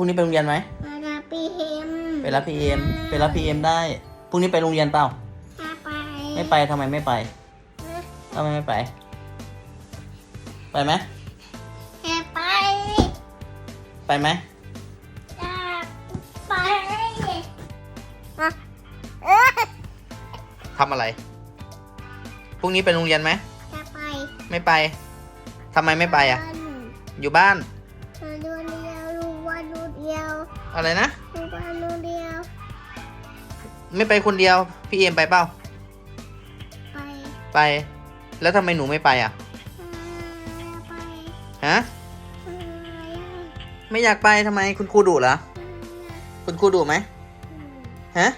พรุ่งนี้ไปโรงเรียนไหมมาดาปีเฮมไปรับพีเอ็มไปรับพีเอ็มได้พรุ่งนี้ไปโรงเรียนเปล่าถ้าไปไม่ไปทำไมไม่ไปทำไมไม่ไป ไปไหมแค่ไปไปไหมอยากไปอะเออทำอะไรพรุ่งนี้ไปโรงเรียนไหมจะไป ไม่ไปทำไมไม่ไปอะวันอยู่บ้าน เดียวอะไรนะดูวันดูเดียว ไม่ไปคนเดียว พี่เอ็มไปเปล่าไปไป แล้วทำไมหนูไม่ไปอะอ่าไปฮะอ่าไม่อยากไปทำไมคุณครูดุเหรอคุณครูดุไหมฮะ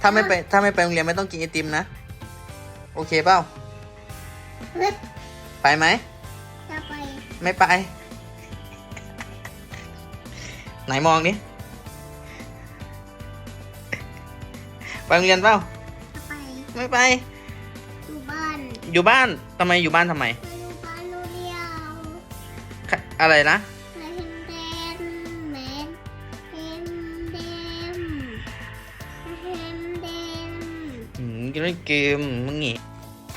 ถ้าไม่ไปถ้าไม่ไปโรงเรียนไม่ต้องกินไอติมนะโอเคเปล่าเฮ้ยไปไหมจะไป ไม่ไป ไหนมองดิไปโรงเรียนเปล่าจะไปไม่ไปดูบ้าน อยู่บ้านทำไมอยู่บ้านทำไมดูบ้านดูเดียวค่ะอะไรนะเห็นเดนเมนเห็นเดนเห็นเดนอืมเล่นเกมมึงงี้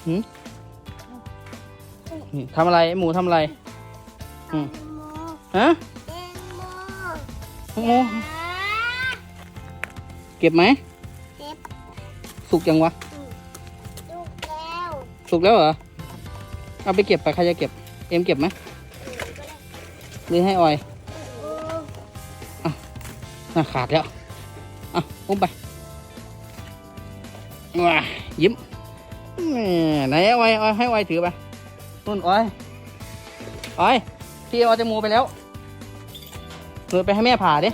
หืมทำอะไรหมูทำอะไรอืมแตงโมฮะแตงโม หมูเก็บไหมเจ็บสุกยังวะ ลูกแล้วสุกแล้วเหรอ เอาไปเก็บไปใครจะเก็บ เอ็มเก็บไหมหรือให้ออยโอ้น่าขาดแล้วอะอุ้มไปว้ายิ้มแหม่ไหนเอาไว้เอาให้ไว้ถือไปนุ่นอ้อยอ้อยพี่เอาแตงโมไปแล้ว หนูไปให้แม่ผ่าดิ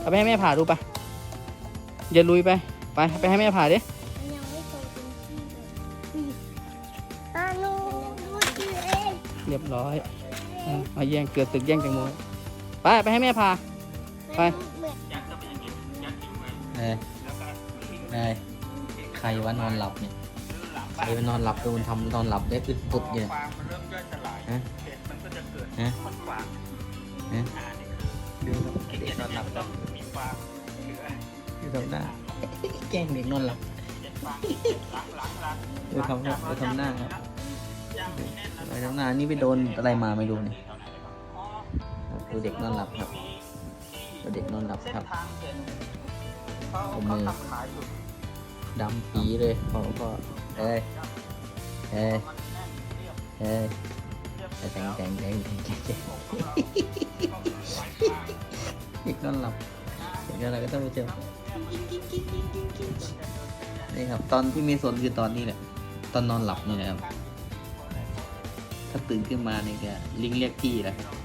เอาไปให้แม่ผ่าดูไปอย่าลุยไป ไปไปให้แม่ผ่าดิมันยังไม่โตเต็มที่เลยตาหนูดูดีเองเรียบร้อยอะมาแย่งเกิดตึกแย่งแตงโมไปไปให้แม่ผ่า ไป เหมือนเอ้ยเอ้ยใครว่านอนหลับเนี่ยใครว่านอนหลับโดนทำนอนหลับได้สุดๆเนี่ย ฟางมันเริ่มย่อยสลายฮะ เห็ดมันก็จะเกิดฮะ มันฟางฮะอ่า ดูครับเด็กนอนหลับต้องมีฟางเหลือดูทำหน้าแกล้งเด็กนอนหลับเห็ดฟางหลังหลังหลังดูทำหน้าดูทำหน้าครับย่างให้แน่นนะไปทำหน้านี่ไปโดนอะไรมาไม่รู้เนี่ยดูเด็กนอนหลับครับดูเด็กนอนหลับเส้นครับทางเห็ดเขาเอาเขามือทำขายอยู่ดำปีเลยพอก็เอ้ยเอ้ยมันแน่นเรียบเอ้ยเรียบแจงแจงแจงแจงแจงแจงของเรา เด็กนอนหลับก็ต้องไปเจอนี่ครับ ตอนที่มีสนคือตอนนี้แหละ ตอนนอนหลับนี่แหละครับ ถ้าตื่นขึ้นมาเนี่ยก็ลิงเรียกพี่และครับ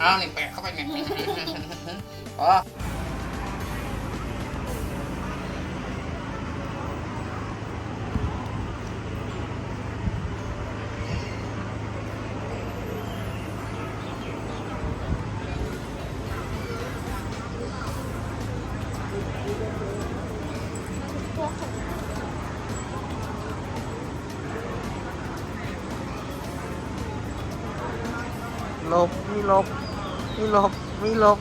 เอาหนึ่งแปะเข้าไปไงอ๋อ หลบไมีหลบไมีหลบไมีหลบ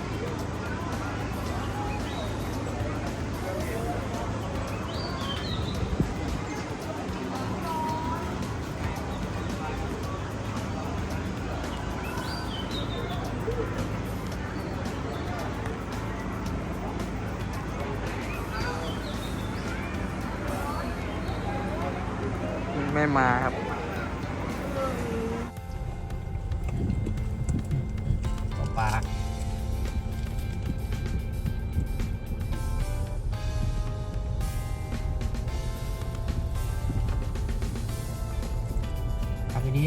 ไม่มาครับ ปลาขับไปดี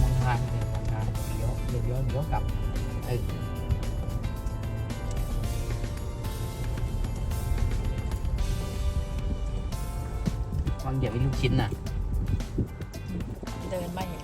มองทางเลยมองทางเลี้ยวเลี้ยวเลี้ยวเลี้ยวกลับเออวางเหยียบไอ้ลูกชิ้นน่ะ in my head.